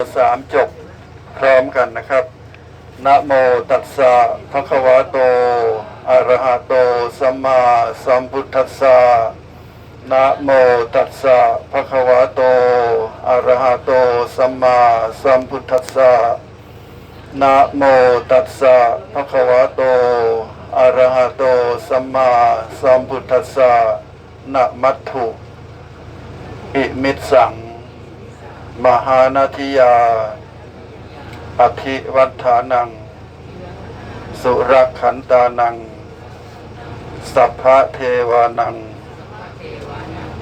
สามจบพร้อมกันนะครับ นะโมตัสสะภะคะวะโต อะระหะโต สัมมาสัมพุทธัสสะ นะโมตัสสะภะคะวะโต อะระหะโต สัมมาสัมพุทธัสสะ นะโมตัสสะภะคะวะโต อะระหะโต สัมมาสัมพุทธัสสะนะมัตถุอิมิตสัง มหานาทิยา อธิวัฏฐานัง สุรขันตานัง สัพพะเทวานัง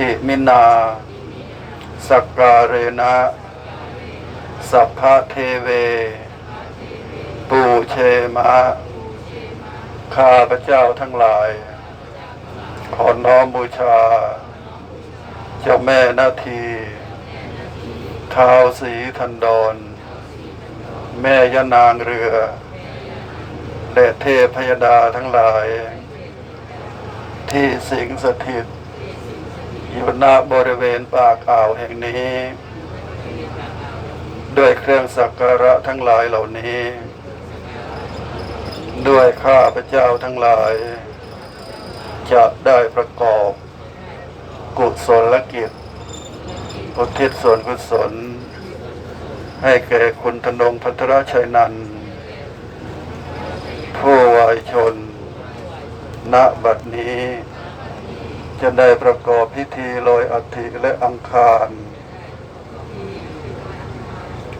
อิมินา สักการเนะ สัพพะเทเว ปูเชมะ ข้าพระเจ้าทั้งหลาย ขอน้อมบูชา เจ้าแม่นาที ท้าวสีทันดร แม่ยานางเรือและเทพพยดาทั้งหลาย ที่สิงสถิต อยู่ณบริเวณปากอ่าวแห่งนี้ ด้วยเครื่องสักการะทั้งหลายเหล่านี้ ด้วยข้าพระเจ้าทั้งหลาย จะได้ประกอบ กุศลกิจ อุทิศส่วนกุศล ให้แก่คุณธนงพัทรชัยนันผู้วายชน ณบัดนี้ จะได้ประกอบพิธีลอยอัฐิและอังคาร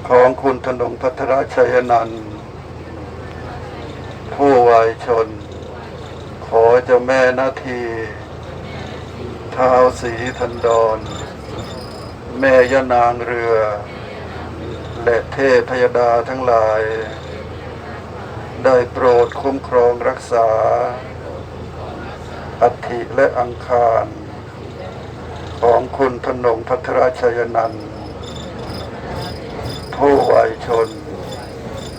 ของคุณธนงพัทรชัยนันผู้วายชน ขอเจ้าแม่นาทีท้าวสีทันดร แม่ยานางเรือ และเทพพยดาทั้งหลาย ได้โปรดคุ้มครองรักษา อัฐิและอังคาร ของคุณธนงพัทราชยนันผู้วัยชน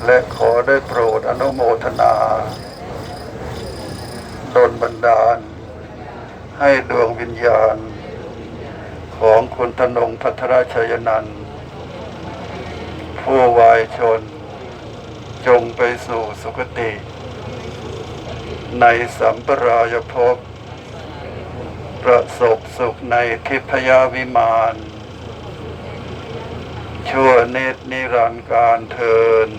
และขอได้โปรดอนุโมทนาดลบันดาล ให้ดวงวิญญาณ ของคุณธนงพัทรชัยนันท์ผู้วายชน จงไปสู่สุคติ ในสัมปรายภพ ประสบสุขในทิพยาวิมานชั่วเนิดนิรันดร์การเทิน